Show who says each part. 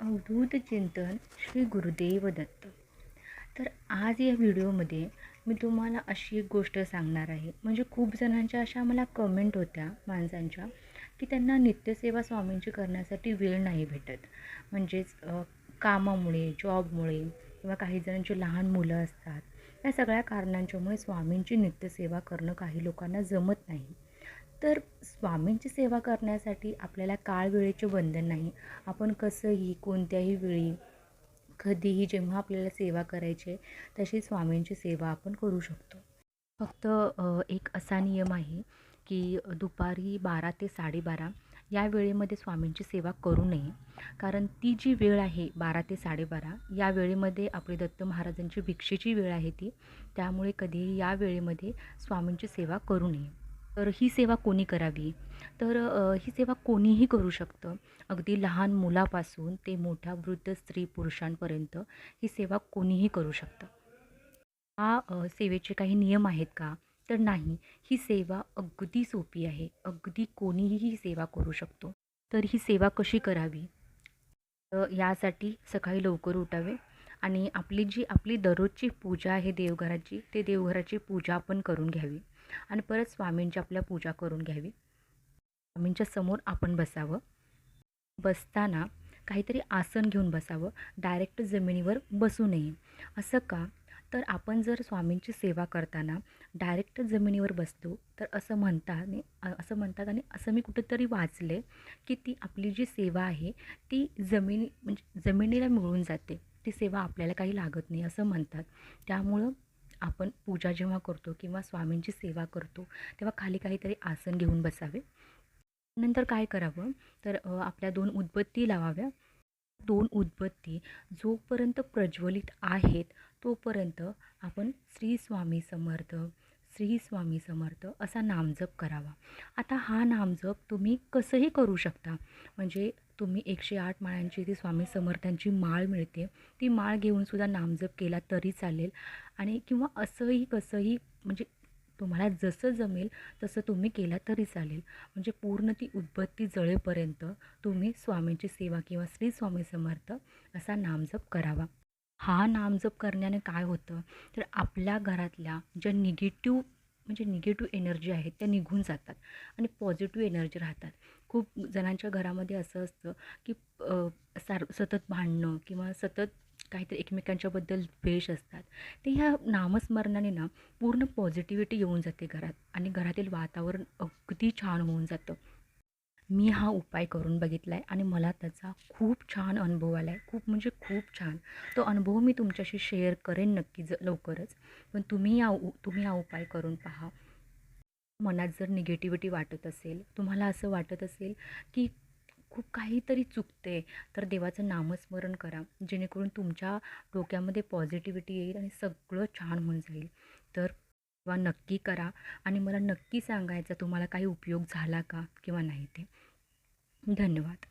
Speaker 1: अवधूत चिंतन श्री गुरुदेव दत्त. तर आज या व्हिडिओमध्ये मी तुम्हाला अशी एक गोष्ट सांगणार आहे. म्हणजे खूप जणांच्या अशा मला कमेंट होत्या माणसांच्या की त्यांना नित्यसेवा स्वामींची करण्यासाठी वेळ नाही भेटत. म्हणजेच कामामुळे जॉबमुळे किंवा काही जणांची लहान मुलं असतात या सगळ्या कारणांच्यामुळे स्वामींची नित्यसेवा करणं काही लोकांना जमत नाही. तर स्वामींची सेवा करण्यासाठी आपल्याला काळ वेळेचे बंधन नाही. आपण कसंही कोणत्याही वेळी कधीही जेव्हा आपल्याला सेवा करायची आहे तशी स्वामींची सेवा आपण करू शकतो. फक्त एक असा नियम आहे की दुपारी बारा ते साडेबारा या वेळेमध्ये स्वामींची सेवा करू नये. कारण ती जी वेळ आहे बारा ते साडेबारा या वेळेमध्ये आपली दत्त महाराजांची भिक्षेची वेळ आहे ती त्यामुळे कधीही या वेळेमध्ये स्वामींची सेवा करू नये. तर ही सेवा कोणी करावी? तर ही सेवा कोणीही करू शकतं. अगदी लहान मुलापासून ते मोठ्या वृद्ध स्त्री पुरुषांपर्यंत ही सेवा कोणीही करू शकतं. हा सेवेचे काही नियम आहेत का? तर नाही. ही सेवा अगदी सोपी आहे. अगदी कोणीही ही सेवा करू शकतो. तर ही सेवा कशी करावी? यासाठी सकाळी लवकर उठावे आणि आपली जी आपली दररोजची पूजा आहे देवघराची ते देवघराची पूजा आपण करून घ्यावी. आणि परत स्वामींची आपल्या पूजा करून घ्यावी. स्वामींच्या समोर आपण बसावं. बसताना काहीतरी आसन घेऊन बसावं. डायरेक्ट जमिनीवर बसू नये. असं का? तर आपण जर स्वामींची सेवा करताना डायरेक्ट जमिनीवर बसलो तर असं म्हणतात आणि असं म्हणतात आणि असं मी कुठेतरी वाचले की ती आपली जी सेवा आहे ती जमिनी म्हणजे जमिनीला मिळून जाते. ती सेवा आपल्याला काही लागत नाही असं म्हणतात. त्यामुळं आपण पूजा जेव्हा करतो किंवा स्वामींची सेवा करतो तेव्हा खाली काहीतरी आसन घेऊन बसावे. नंतर काय करावं? तर आपल्या दोन उदबत्ती लावाव्या. दोन उदबत्ती जोपर्यंत प्रज्वलित आहेत तोपर्यंत आपण श्री स्वामी समर्थ श्री स्वामी समर्थ असा नामजप करावा. आता हा नामजप तुम्ही कसंही करू शकता. म्हणजे तुम्ही एकशे आठ माळांची ती स्वामी समर्थांची माळ मिळते. ती माळ घेऊनसुद्धा नामजप केला तरी चालेल. आणि किंवा असंही कसंही म्हणजे तुम्हाला जसं जमेल तसं तुम्ही केला तरी चालेल. म्हणजे पूर्ण ती उदबत्ती जळेपर्यंत तुम्ही स्वामींची सेवा किंवा श्री स्वामी समर्थ असा नामजप करावा. हा नामजप करण्याने काय होतं? तर आपल्या घरातल्या ज्या निगेटिव्ह म्हणजे निगेटिव्ह एनर्जी आहेत त्या निघून जातात. आणि पॉझिटिव्ह एनर्जी राहतात. खूप जणांच्या घरामध्ये असं असतं की सार सतत भांडणं किंवा सतत काहीतरी एकमेकांच्याबद्दल द्वेष असतात. ते ह्या नामस्मरणाने ना पूर्ण पॉझिटिव्हिटी येऊन जाते घरात आणि घरातील वातावरण अगदी छान होऊन जातं. मी हा उपाय करून बघितला आहे आणि मला त्याचा खूप छान अनुभव आला आहे खूप म्हणजे खूप छान. तो अनुभव मी तुमच्याशी शेअर करेन नक्की ज लवकरच. पण तुम्ही या तुम्ही हा उपाय करून पहा. मनात जर निगेटिव्हिटी वाटत असेल तुम्हाला असं वाटत असेल की खूप काहीतरी चुकते तर देवाचं नामस्मरण करा जेणेकरून तुमच्या डोक्यामध्ये पॉझिटिव्हिटी येईल आणि सगळं छान होऊन जाईल. तर तेव्हा नक्की करा आणि मला नक्की सांगायचं तुम्हाला काही उपयोग झाला का किंवा नाही ते. धन्यवाद.